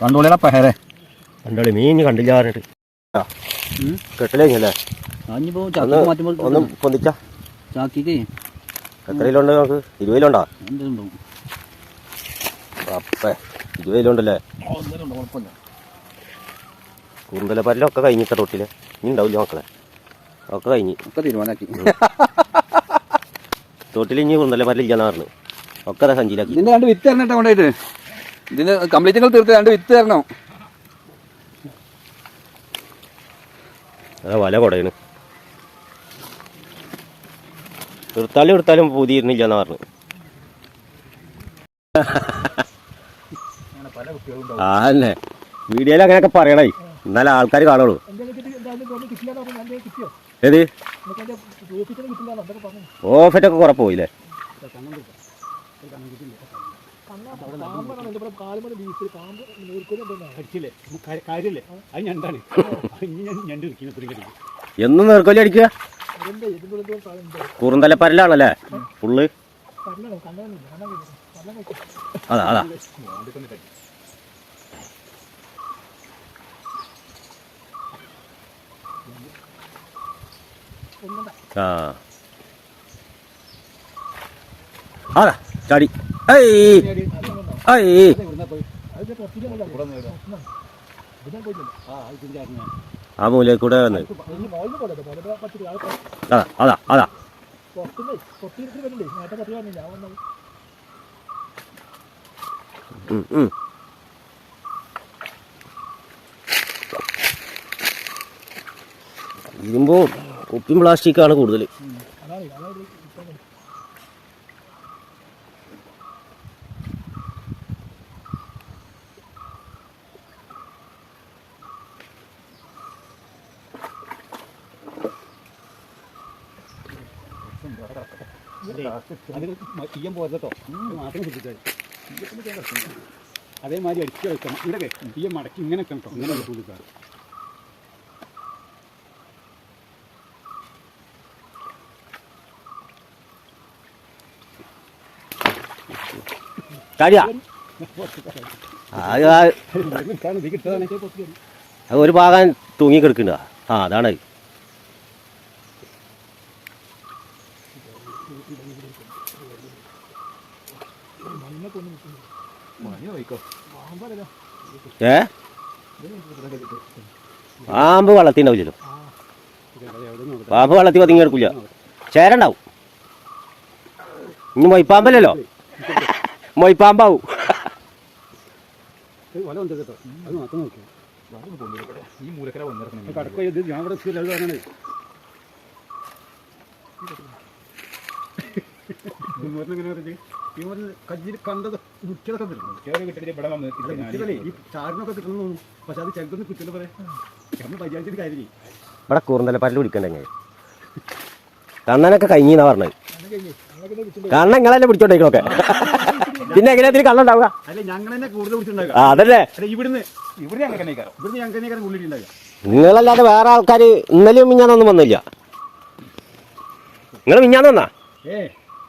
കണ്ടോളിയുടെ പെഹരെ. കണ്ടോളി മീൻ കണ്ടില്ല പറഞ്ഞിട്ട്. കെട്ടില്ല ഞാനിപ്പോ ചാക്കി മാറ്റുമ്പോൾ ഒന്ന് പൊന്തിച്ച. ചാക്കിക്ക്. എത്ര കിലോ ഉണ്ട് നമുക്ക് ഇരുപത് കിലോ ഉണ്ടോ അപ്പേ ഇരുപത് കിലോ ഉണ്ടല്ലേ കഴിഞ്ഞിട്ട തൊട്ടിൽ. ഇനി ഉണ്ടാവില്ല മക്കളെ. ഒക്കെ കഴിഞ്ഞ്. ഒക്കെ തീരുമാനാക്കി. തൊട്ടിൽ ഇനി കൂന്തലപ്പരലില്ലെന്ന് പറഞ്ഞു. ഒക്കെ സഞ്ചിയിലാക്കി. രണ്ട് വിത്ത് കൊണ്ടായിട്ട് ഇതിന് കംപ്ലീറ്റ് നിങ്ങൾ തീർത്ത് രണ്ട് വിത്ത് തരണം? അതാ വല കുടയാണ്. എടുത്താലും എടുത്താലും പുതിയിരുന്നില്ല എന്ന് പറഞ്ഞു. ആ അല്ലേ. വീഡിയോയിൽ അങ്ങനെയൊക്കെ പറയണേ. എന്നാലും ആൾക്കാർ കാണുള്ളൂ. ഏത്? ഓഫറ്റൊക്കെ കുറെ പോയില്ലേ? കാര്യല്ലേ? അത് ഞണ്ടാണ്. ഞണ്ട് ഇരിക്കുന്ന എന്നും നേർക്കോലി അടിക്കുക. കുറുന്തലപ്പരലാണല്ലേ? ഫുള്ള്? അതാ അതാ. ആ. അതാ ചാടി. ഏയ്. ഐ ആ മൂലയിൽ കൂടെ വന്ന്. അതാ അതാ അതാ. ഉപ്പും പ്ലാസ്റ്റിക്കാണ് കൂടുതൽ അത് തീയം പോരട്ടോ മാത്രം ശ്രദ്ധിച്ചാൽ അതേമാതിരി അടിച്ചു വെക്കണം ഇവിടെ തീയം മടക്കി ഇങ്ങനെ കേട്ടോ. ഇങ്ങനെ അത് ഒരു ഭാഗം തൂങ്ങി കിടക്കണ്ട ആ അതാണ് അത്. ഏ? പാമ്പ് വളർത്തി ഉണ്ടാവില്ലല്ലോ പാമ്പ് വളർത്തി പതുങ്ങി കിടക്കില്ല ചേരണ്ടാവും. ഇനി മൊയ്പ്പാമ്പല്ലല്ലോ. മൊയ്പ്പാമ്പാവും. ഇത് ഞാൻ ഇവിടെ സ്ഥിരം കണ്ടത് കണ്ടത് മുറ്റതൊക്കെ കിട്ടണം ഈ ചാറിനൊക്കെ കിട്ടുന്നു പക്ഷെ അത് ചെറുതൊന്നും കിട്ടില്ല പറയാം. നമ്മൾ പരിചാരിച്ചിട്ട് കാര്യമില്ല? ഇവിടെ കൂർന്നല്ല പല്ല് എങ്ങനെ കണ്ണനൊക്കെ കഴിഞ്ഞാ പറഞ്ഞത്. കണ്ണൻ നിങ്ങളല്ലേ പിടിച്ചോണ്ടേക്കൊക്കെ പിന്നെ എങ്ങനെയാ തിരി കണ്ണുണ്ടാവുക? അതല്ലേ. നിങ്ങളല്ലാതെ വേറെ ആൾക്കാർ ഇന്നലെയും മിഞ്ഞാന്നൊന്നും വന്നില്ല. നിങ്ങൾ മിഞ്ഞാന്ന് വന്നാ ഏ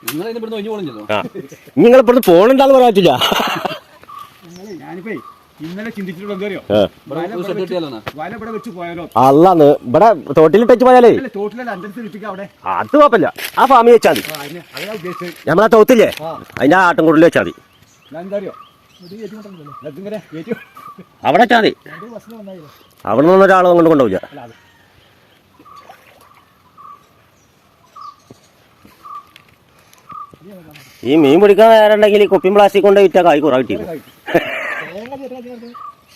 നിങ്ങൾ ഇവിടുന്ന് പോണുണ്ടെന്ന് ഞങ്ങൾ ഞാനിപ്പോ ഇന്നലെ ചിന്തിച്ചിട്ടുള്ള. വല ഇവിടെ സെറ്റ് വെച്ച് പോയാലോ? അല്ലാന്ന് ഇവിടെ തോട്ടിൽ ടച്ച് പോയാലേ. അല്ല തോട്ടിലല്ല അവിടെ. അത് കുഴപ്പമില്ല. ആ ഫാമി വെച്ചാൽ മതി. നമ്മളെ തോത്തില്ലേ? അതിന്റെ ആട്ടും കൂടുതൽ വെച്ചാൽ മതി. അവിടെ വെച്ചാൽ മതി. അവിടെ നിന്ന് ഒരാൾ കൊണ്ട് കൊണ്ടുപോയില്ല അല്ല അത് ഈ മീൻ പിടിക്കാൻ നേരണ്ടെങ്കിൽ ഈ കുപ്പിയും പ്ലാസ്റ്റിക് കൊണ്ട് വിറ്റാ കായ് കുറേ കിട്ടിയിരുന്നു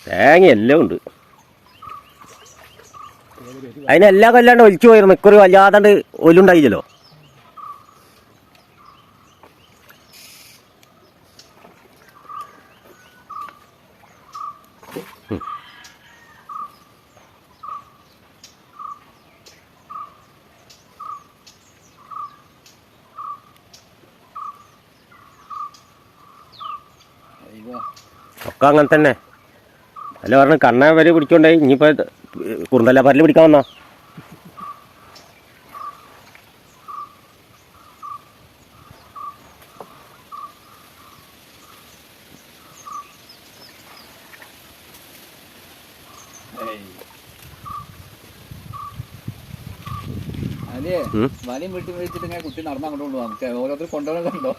തേങ്ങ എല്ലാം ഉണ്ട്. അതിനെല്ലാം കൊല്ലാണ്ട് ഒലിച്ചു പോയിരുന്നു. ഇക്കുറി വല്ലാതെ ഒലുണ്ടായില്ലല്ലോ. ഒക്കെ അങ്ങനെ തന്നെ. അല്ല പറഞ്ഞു കണ്ണ വരെ പിടിച്ചോണ്ടേ ഇനിയിപ്പോ കുറുന്തല്ല പരൽ പിടിക്കാൻ വന്നാ വലിയ ഉം. വലിയും വീട്ടിൽ വെച്ചിട്ട് ഇങ്ങനെ കുട്ടി നടന്നു അങ്ങോട്ട് കൊണ്ടുപോകാം ഓരോരുത്തർ കൊണ്ടുപോകണം കണ്ടോ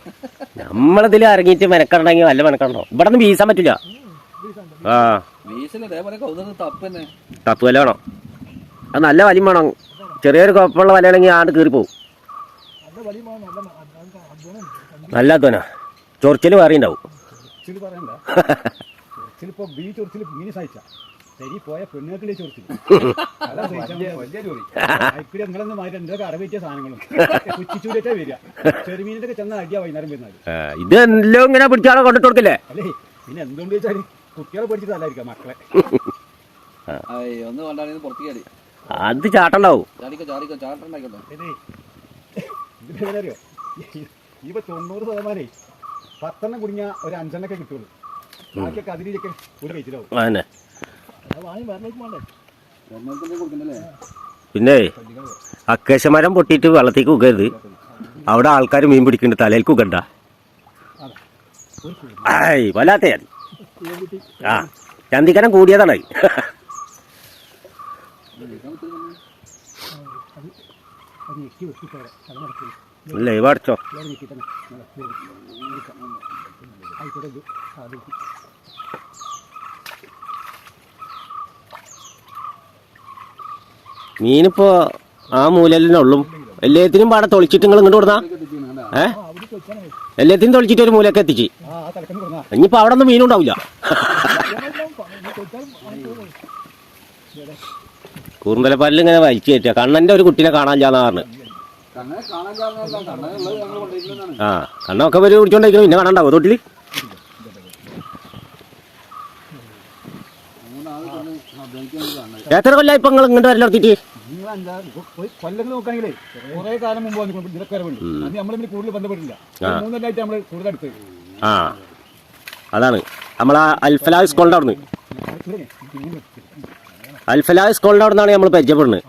നമ്മളിതിൽ ഇറങ്ങിയിട്ട് മെനക്കണ്ടെങ്കിൽ വല്ല മെനക്കണ്ടോ ഇവിടെ നിന്ന് വീസാൻ പറ്റില്ല. ആ. കൗതുക തപ്പ് തന്നെ തപ്പ് വല വേണം. അത് നല്ല വലിയ വേണം. ചെറിയൊരു കുഴപ്പമുള്ള വലയാണെങ്കിൽ ആണ്ട് കീറി പോവും. നല്ല അധ്വാന. ചൊറിച്ചൽ വേറെ ശരി പോയ ചോറി അയക്കിൽ നിങ്ങളൊന്ന് മാറ്റി എന്തൊക്കെ അടവേറ്റിയ സാധനങ്ങളും. കുച്ചിച്ചൂരേറ്റാ വരിക. ചെറുമീനിന്റെ ഒക്കെ ചെന്ന അടിയാ വൈകുന്നേരം വരുന്നത്. ഇത് എല്ലാം ഇങ്ങനെ പിടിച്ചാളെ കൊണ്ടിട്ട് കൊടുക്കില്ലേ? അല്ലേ? പിന്നെ എന്തുകൊണ്ട് ചോദിച്ചാൽ കുട്ടികളെ പഠിച്ചിട്ടല്ലായിരിക്കാം മക്കളെ. ഒന്ന് കൊണ്ടാണെങ്കിൽ പുറത്തേക്ക് അത് ചാട്ടുണ്ടാവും. അറിയോ? ഇപ്പൊ തൊണ്ണൂറ് ശതമാനേ പത്തെണ്ണം കുടുങ്ങിയ ഒരു അഞ്ചെണ്ണൊക്കെ കിട്ടുള്ളൂ. ബാക്കിയൊക്കെ അതിലേക്ക് ഒരു കൊടുക്കണ്ടല്ലേ പിന്നെ അക്കേശമരം പൊട്ടിയിട്ട് വെള്ളത്തേക്ക് ഉകരുത് അവിടെ ആൾക്കാർ മീൻ പിടിക്കുന്നുണ്ട് തലയിൽ കുകണ്ട ആയ് വല്ലാത്ത ആ ചന്തിക്കരം കൂടിയതാണ് നടക്കില്ല ലൈവ് അടച്ചോ. ആയിക്കോട്ടെ ഇത് അത് മീനിപ്പോ ആ മൂലല്ലേ ഉള്ളു. എല്ലാത്തിനും പാടെ തൊളിച്ചിട്ട് നിങ്ങൾ ഇങ്ങോട്ട് കൊടുന്നാ? ഏ? എല്ലാത്തിനും തൊളിച്ചിട്ട് ഒരു മൂലൊക്കെ എത്തിച്ച്. ഇനിയിപ്പോ അവിടെ ഒന്നും മീനുണ്ടാവില്ല കൂർന്തലപ്പാലിൽ ഇങ്ങനെ വലിച്ചു കയറ്റുക. കണ്ണന്റെ ഒരു കുട്ടീനെ കാണാനില്ലാന്നാ പറഞ്ഞു. ആ കണ്ണൊക്കെ പേര് പിടിച്ചോണ്ടിരിക്കണം പിന്നെ കാണാണ്ടാവോ? തൊട്ടിൽ മൂന്നാൾ കൊണ്ട് അധ്വാനിക്കുന്നത് കാണുന്നത് എത്ര കൊല്ലായി ഇപ്പൊ നിങ്ങൾ ഇങ്ങോട്ട് വരല കൊല്ലങ്ങൾ കുറെ കാലം മുമ്പ് വന്നിട്ടുണ്ട് വരവുണ്ട്. അന്ന് നമ്മൾ തമ്മിൽ കൂടുതൽ ബന്ധപ്പെട്ടില്ല ഒരു മൂന്നല്ലായിട്ട് നമ്മൾ കൂടുതൽ അടുത്ത് ആ. അതാണ്. നമ്മളാ അൽഫലാ അൽഫലാ സ്കൂളിന്റെ അവിടെ നിന്നാണ് നമ്മൾ പരിചയപ്പെടുന്നത്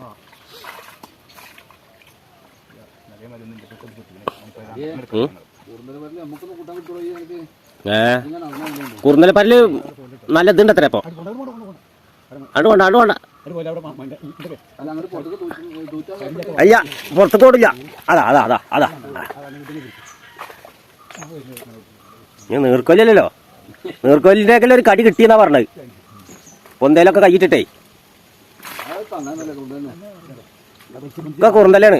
ഏ? കുറുന്നലപ്പല്ല് നല്ല ഇതുണ്ട് അത്ര തൂക്കി- തൂറ്റാൻ അയ്യ പുറത്തേക്ക് ഓടില്ല അതാ അതാ അതാ അതാ. ഞാൻ നീർക്കൊല്ലല്ലോ നീർക്കൊല്ലിന്റെ ഒരു കടി കിട്ടിയെന്നാ പറഞ്ഞത്. പൊന്തയിലൊക്കെ കൈയിട്ടിട്ടേ. ഒക്കെ കുറുന്തലാണ്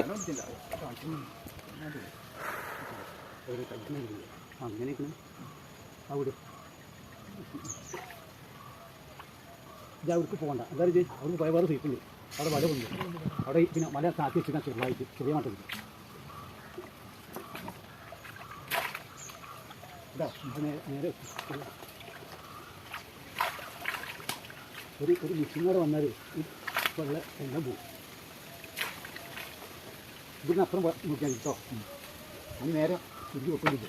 അങ്ങനെയൊക്കെ അവിടെ ഇത് അവർക്ക് പോകണ്ട. എന്താ ചെയ്യ്, അവർക്ക് പോയ വേറെ സീറ്റുണ്ട്. അവിടെ മല ഉണ്ട് അവിടെ പിന്നെ മല താത്തി വെച്ചാൽ ചെറുതായിട്ട് ചെറിയ മാറ്റം നേരെ ഒരു ഒരു മിഷീനോടെ വന്നാൽ ഈ വെള്ളം എല്ലാം പോകും. ഇതിന് അപ്പുറം നോക്കിയാൽ കേട്ടോ അത് നേരെ തിരിഞ്ഞ് വെക്കുന്നില്ല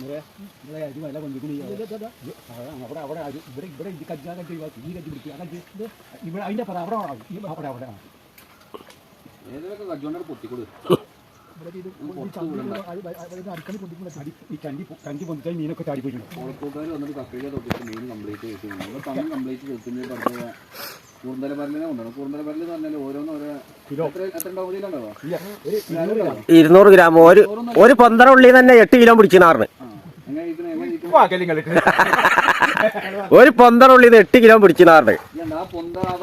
അരി വില അവിടെ അവിടെ അരി. ഇവിടെ ഇവിടെ ഇത് കജ്ജാ കജ്ജ ഈ കജ്ജി പിടിക്കുക ആ കജ്ജി. ഇത് ഇവിടെ അതിന്റെ പറ അവിടെ അവിടെ പൊട്ടിക്കൊടു? ചണ്ടി പൊന്തിച്ചാൽ മീനൊക്കെ ചാടി പോയിട്ടുണ്ട്. കോഴിക്കോട്ടുകാർ വന്നിട്ട് കക്കയിലെ തൊട്ടിട്ട് മീൻ കംപ്ലീറ്റ് ചെയ്തു. നമ്മൾ തമ്മിൽ കംപ്ലീറ്റ് കേൾക്കുന്നത് പറഞ്ഞ കൂർന്തല പരലിനെ കൊണ്ടാണ് കൂർന്തല പരൽ എന്ന് പറഞ്ഞാൽ ഓരോന്ന് ഓരോ ഇരുന്നൂറ് ഗ്രാം. ഒരു ഒരു പന്തറ ഉള്ളി തന്നെ എട്ട് കിലോ പിടിച്ചിനാറിന്. ആ എങ്ങനെ ഇരിക്കണേ എങ്ങനെ ഇരിക്കും ഒരു പൊന്തറുള്ളി എട്ട് കിലോ പിടിച്ചിനാറിന്.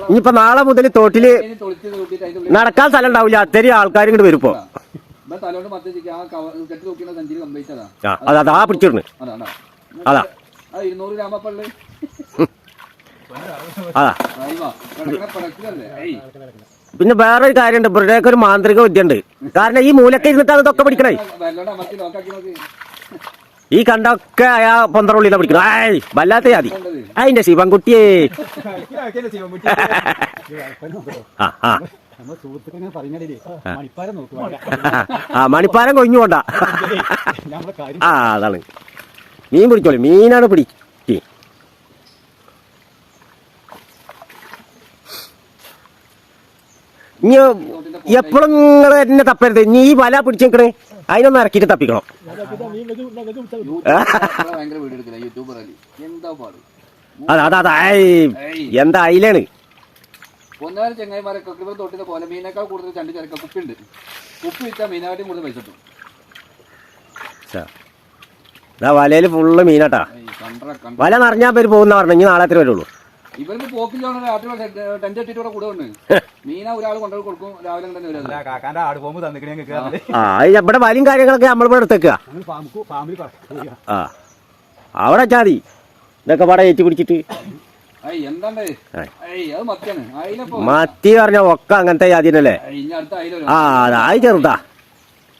ഇനിയിപ്പൊ നാളെ മുതൽ തോട്ടിൽ നടക്കാൻ സ്ഥലം ഉണ്ടാവില്ല. അത്തരി ആൾക്കാർ ഇങ്ങോട്ട് വരുമ്പോ അതാ പിടിച്ചിരുന്നു അതാ. പിന്നെ വേറൊരു കാര്യമുണ്ട്. ഇവരുടെയൊക്കെ ഒരു മാന്ത്രിക വിദ്യ ഉണ്ട് കാരണം ഈ മൂലക്കെ ഇരുന്നിട്ടാണ് ഇതൊക്കെ പിടിക്കണേ. ഈ കണ്ടൊക്കെ അയാ പന്തറുള്ളിലാ പിടിക്കണം. ആയ് വല്ലാത്ത ജാതി. അതിന്റെ ശിവൻകുട്ടിയെ. ആ ആ. ആ കൊഞ്ഞു കൊണ്ട ആ അതാണ്. മീൻ പിടിച്ചോളി. മീനാണ് പിടി ഇനി എപ്പോഴും നിങ്ങൾ എന്നെ തപ്പരുത്. നീ ഈ വല പിടിച്ചേക്കണേ അതിനൊന്ന് ഇറക്കിയിട്ട് തപ്പിക്കണം. അതാ അതാ അതാ. എന്താ അയിലാണ്? വലയിൽ ചെങ്ങായിമാരെ കൊക്കിബർ തൊട്ടിന്റെ പോലെ മീനേക്കാൾ കൂടുതൽ ചണ്ടി ചരക്ക കുപ്പിയുണ്ട്. കുപ്പി വിറ്റാൽ മീനായിട്ടും കൂടുതൽ പൈസ കിട്ടും. ഛെ. ഇതാ വലയിൽ ഫുള്ള് മീനാട്ടാ. വല നിറഞ്ഞാൽ പേര് പോകുന്ന പറഞ്ഞു. ഇനി നാളെ എത്ര വരുള്ളൂ. ഇവർക്ക് ടെന്റ് കൂടെ കൂടെ ഉണ്ട് ഇവിടെ വലിയ കാര്യങ്ങളൊക്കെ എടുത്തേക്കുക ഫാമിലി പറയാം ആ. അവിടെ വെച്ചാൽ മതി ഇതൊക്കെ പാടെ ഏറ്റി പിടിച്ചിട്ട്. മത്തി പറഞ്ഞ ഒക്കെ അങ്ങനത്തെ ജാതിനല്ലേ ഇനി അടുത്ത അയില ആ അതായി അത് ചെറുതാ.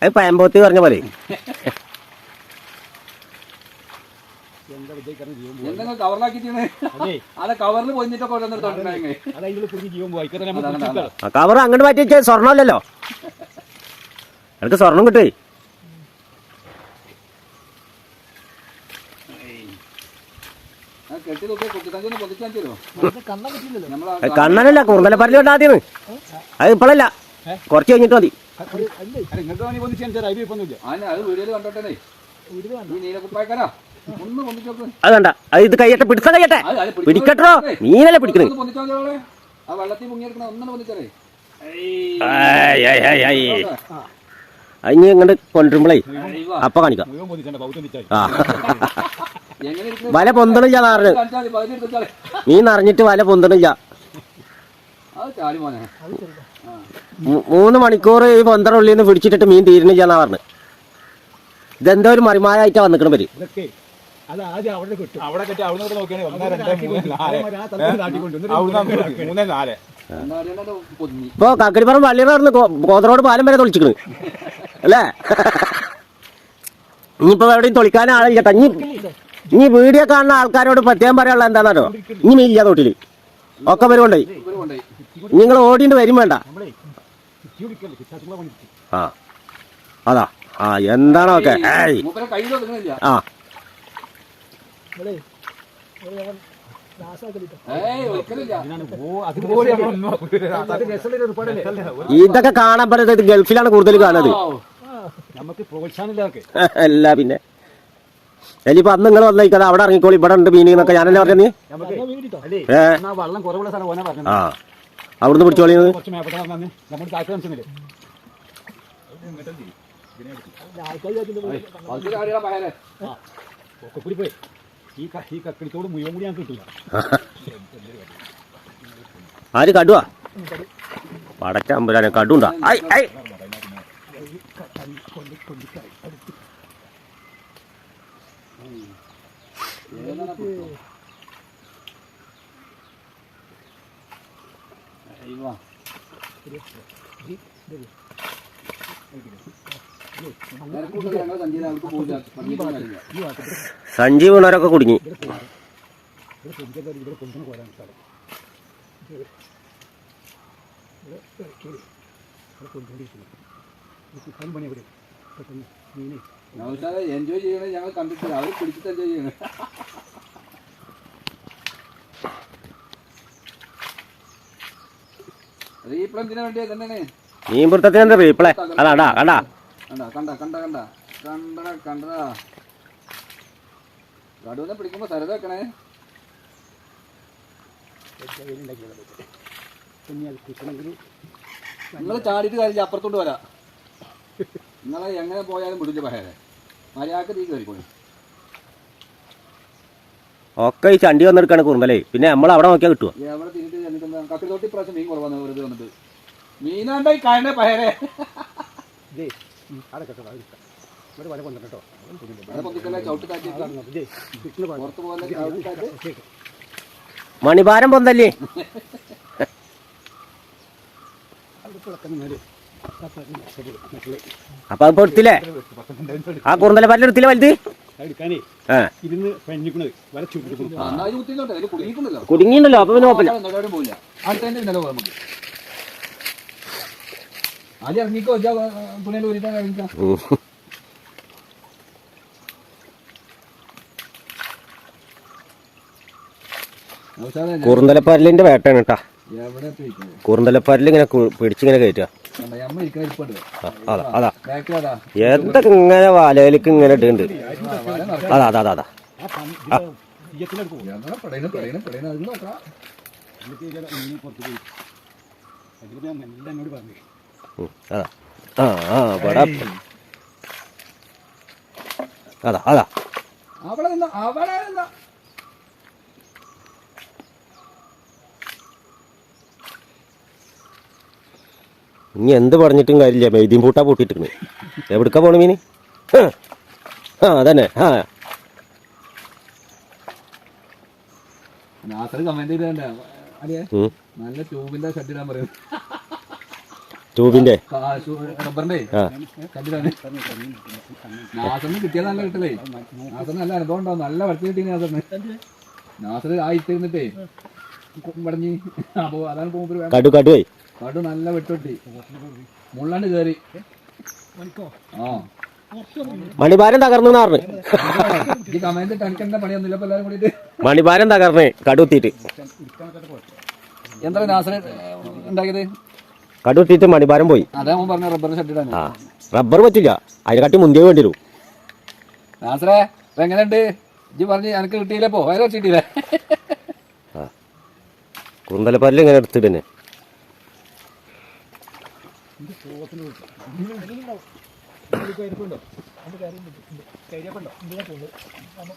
അത് പയമ്പോത്തി പറഞ്ഞ പോലെ എന്താ വിജയിക്കാരൻ ജീവൻ എന്തെങ്കിലും അതെ. കവറിൽ ജീവൻ പോയി. കവർ അങ്ങോട്ട് മാറ്റി വെച്ചാൽ സ്വർണമല്ലല്ലോ? എനിക്ക് സ്വർണം കിട്ടേ. കണ്ണനല്ല കുറുന്തലപ്പരൽ കൊണ്ടാദ്യം അത് ഇപ്പോഴല്ല കുറച്ച് കഴിഞ്ഞിട്ട് മതി. അത് വീഡിയോയിൽ കണ്ടോട്ടെ നീലക്കുപ്പായക്കാരാ? അത് കണ്ട. അത് ഇത് കയ്യട്ടെ പിടിച്ച കയ്യട്ടെ പിടിക്കട്ടോ. മീനല്ലേ പിടിക്കണേ. അതിന് ഇങ്ങോട്ട് കൊണ്ടുവരുമ്പോളേ അപ്പൊ കാണിക്കാം. ആ? വല പൊന്തണില്ല നാറിന്. മീൻ നിറഞ്ഞിട്ട് വല പൊന്തണില്ല. അത് ചാടി മോനെ. മൂന്ന് മണിക്കൂർ ഈ പൊന്തറ ഉള്ളിൽ നിന്ന് പിടിച്ചിട്ടിട്ട് മീൻ തീരണില്ല എന്നാ പറഞ്ഞു. ഇതെന്തോ ഒരു മറിമായായിട്ടാ വന്നിക്കണ പേര് ഇതൊക്കെ അത് ആദ്യം അവിടെ കിട്ടും. അവിടെ കെട്ടി അവിടെ നിന്ന് നോക്കിയാണെങ്കിൽ ഒന്ന് രണ്ട് മൂന്ന് നാല്. ഇപ്പൊ കക്കടിപ്പുറം പള്ളിയുടെ നടന്ന് കോതറോട് പാലം വരെ തൊളിച്ചിക്കണ്. അല്ലേ? ഇനിയിപ്പോ എവിടെയും തൊളിക്കാൻ ആളില്ല ഇനി ഇനി വീഡിയോ കാണുന്ന ആൾക്കാരോട് പ്രത്യേകം പറയാനുള്ള എന്താണെന്നോ ഇനി ഇല്ല തൊട്ടിൽ. ഒക്കെ വരുമുണ്ടേ ഇവർ നിങ്ങൾ ഓടിയിട്ട് വരും വേണ്ട. ആ. അതാ. ആ എന്താണോ ഒക്കെ? ആ. ഇതൊക്കെ കാണാൻ പറ്റുന്നത് ഗൾഫിലാണ് കൂടുതൽ കാണുന്നത്. നമുക്ക് പ്രോത്സാഹനമില്ലാതൊക്കെ അല്ല പിന്നെ. ഇനിയിപ്പോ അന്ന് നിങ്ങൾ വന്നേക്കത് അവിടെ ഇറങ്ങിക്കോളി. ഇവിടെ ഉണ്ട് മീനിങ് എന്നൊക്കെ. ഞാനല്ലേ പറഞ്ഞത് നമുക്ക് അല്ലേ ഏ. എന്നാ വെള്ളം കുറവുള്ള സ്ഥലം ഓനെ പറഞ്ഞത്. ആ. അവിടുന്ന് കൂടി പോയി. ഈ ഈ കക്കിളിത്തോട് മുഴുവൻ കൂടി ഞങ്ങൾക്ക് കിട്ടില്ല ആര് കടുവാ? പടച്ചമ്പുരാനെ കടുണ്ടാ. ഐ സഞ്ജീവ് ഉണരൊക്കെ കുടുങ്ങി. എൻജോയ് ചെയ്യണേ ഞങ്ങൾ കണ്ടിട്ടില്ല. അവർ പിടിച്ചിട്ട് എൻജോയ് ചെയ്യണേ. റീപ്ലന്റിന് വേണ്ടി തന്നെയാണ് മീൻ പിടുത്തത്തിന് എന്താ റീപ്ലേ? അതാടാ കണ്ടാ. കണ്ട കണ്ട കണ്ട കണ്ട. കണ്ടടാ കണ്ടടാ കടുവനെ പിടിക്കുമ്പോ സരത വെക്കണേ. നിങ്ങൾ ചാടിയിട്ട് കാര്യം അപ്പുറത്തോട്ട് വരാം. നിങ്ങളെ എങ്ങനെ പോയാലും വിടില്ല പഹേരെ മര്യാദയ്ക്ക് തീ കയറിക്കോളി. ഒക്കെ ഈ ചണ്ടി വന്നെടുക്കാണ് കുറുമ്പലേ. പിന്നെ നമ്മൾ അവിടെ നോക്കിയാൽ കിട്ടുമോ എവിടെ ചെന്നിട്ട് പ്രാവശ്യം മീൻ കുറവാണ് വെറുതെ വന്നിട്ട്. മീനാണ്ടായി കാണേ പഹേരെ അവിടെ കേട്ടോ. ഇവിടെ വല കൊണ്ടു കേട്ടോ. മണിഭാരം പൊന്തല്ലേ? അപ്പൊ അത് പൊടുത്തില്ലേ ആ കുറുന്തല പല്ലെടുത്തില്ലേ വലുത്? എടുക്കാനേ. ആ. ഇരുന്ന് പഞ്ഞിക്കണത്. വല ചുരുക്കുന്നു എന്നാ ഇത് കുത്തിക്കോട്ടെ അതിൽ കുടുങ്ങിയിട്ടുണ്ടല്ലോ. കുടുങ്ങിണ്ടല്ലോ അപ്പൊ പിന്നെ കുഴപ്പമില്ല എവിടെയും പോയില്ല അടുത്തതിന്റെ ഇന്നലെ പോകാം നമുക്ക് ആദ്യം ഇറങ്ങിക്കോ തുണിയിൽ ഊരിട്ടാ കഴിക്കാം ഉം. കുറുന്തലപ്പരലിന്റെ വേട്ടയാണ് കേട്ടാ കൂർന്തലപ്പരൽ ഇങ്ങനെ പിടിച്ചിങ്ങനെ കയറ്റുക അതാ എന്തൊക്കെ ഇങ്ങനെ വലയിലേക്ക് ഇങ്ങനെ ഇട്ടുണ്ട് അതാ അതാ അതാ എന്നോട് പറഞ്ഞു അതാ. ആ ആ ഇവിടെ അതാ അതാ. അവിടെ നിന്ന അവിടെ നിന്ന. ഇനി എന്ത് പറഞ്ഞിട്ടും കാര്യമില്ല. മെയ്തീം പൂട്ടാ പൂട്ടിട്ടിരിക്കണ് എവിടുക്ക പോണ മീന്? ആ. ആ അതന്നെ. ആ. കമന്റ് അല്ലേ നല്ല ട്യൂബിന്റെ ഷട്ട് ഇടാൻ പറയും ട്യൂബിന്റെ? റബ്ബറിന്റെ? നാസറിന് കിട്ടിയത് നല്ല കിട്ടലേ. നാസറിന് നല്ല അനുഭവം ഉണ്ടാവും നല്ല വടക്ക് കിട്ടി നാസറിന്. നാസർ ആയിട്ടിരുന്നിട്ടേ പടഞ്ഞ് അപ്പൊ അതാണ് പോകുമ്പോൾ കടു കടുവേ കടു നല്ല വെട്ടുപൊട്ടി മുള്ളാണ്ട് കയറി ആ. മണിഭാരം തകർന്നു പറഞ്ഞു. മണിഭാരം തകർന്നേ കടുത്തിട്ട് എന്താ നാസർ ഉണ്ടാക്കിയത്? കടുത്തിട്ട് മണിഭാരം പോയി. ആ റബ്ബർ പറ്റില്ല. അതിനെക്കാട്ടി മുന്തിയ വേണ്ടി വരും. എങ്ങനെയുണ്ട്? ഇജ്ജ് പറഞ്ഞ് എനിക്ക് കിട്ടിയില്ലേ പോ? വയറ് കിട്ടിയില്ലേ കുറുന്തലപ്പരൽ ഇങ്ങനെ എടുത്തിട്ട് തന്നെ ഇത് കുതിർത്തിട്ട് നമ്മൾ പൊങ്ങണില്ല കൗന്ന് നിർമ്മിച്ചോളെ പോകാൻ പാടില്ല ഇവിടെ സാധനം അവിടെ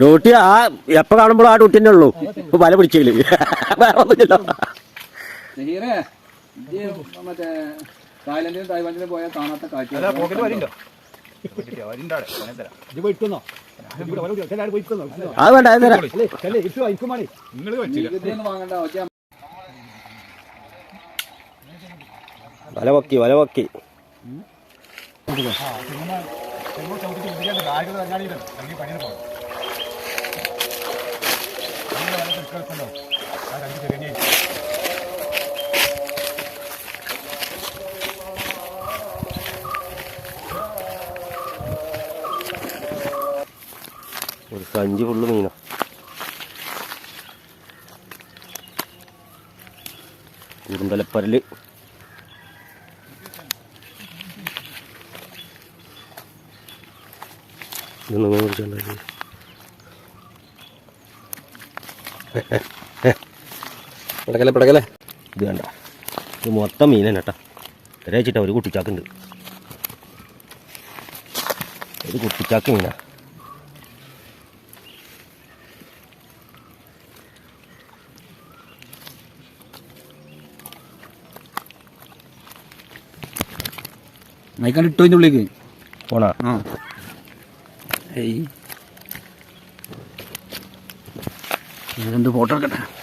ഡ്യൂട്ടി ആ എപ്പോ കാണുമ്പോൾ ആ ഡ്യൂട്ടി തന്നെ ഉള്ളൂ. ഇപ്പൊ വല പിടിച്ചില്ല വേറെ ഒന്നുമില്ലല്ലോ. ഇജ്ജ് മറ്റേ തായ്ലൻഡിലും തായ്വാനിലും പോയാൽ കാണാത്ത കാഴ്ച ഇത് പോയിട്ടോ അത് വേണ്ട. അത് തരാം ഇരിക്കും അയക്കുമാണേ നിങ്ങൾ വാങ്ങണ്ട വല പൊക്കി വല പൊക്കി ഒരു സഞ്ചി ഫുള്ള് മീനാ. കുറുന്തലപ്പരൽ ഇതൊന്നും ഇങ്ങനെ പിടിച്ചോണ്ടാക്കി. പടക്കല്ലേ പടക്കല്ലേ? ഇത് വേണ്ട ഇത് മൊത്തം തന്നെ കേട്ടാ. വെച്ചിട്ടാ ഒരു കുട്ടിച്ചാക്കുണ്ട് ഒരു കുട്ടിച്ചാക്ക് മീനാ. നയിക്കാണ്ട് ഇട്ടോ ഉള്ളിലേക്ക്. പോണാ? ആ. ഏയ്. രണ്ട് ഫോട്ടോ എടുക്കട്ടെ?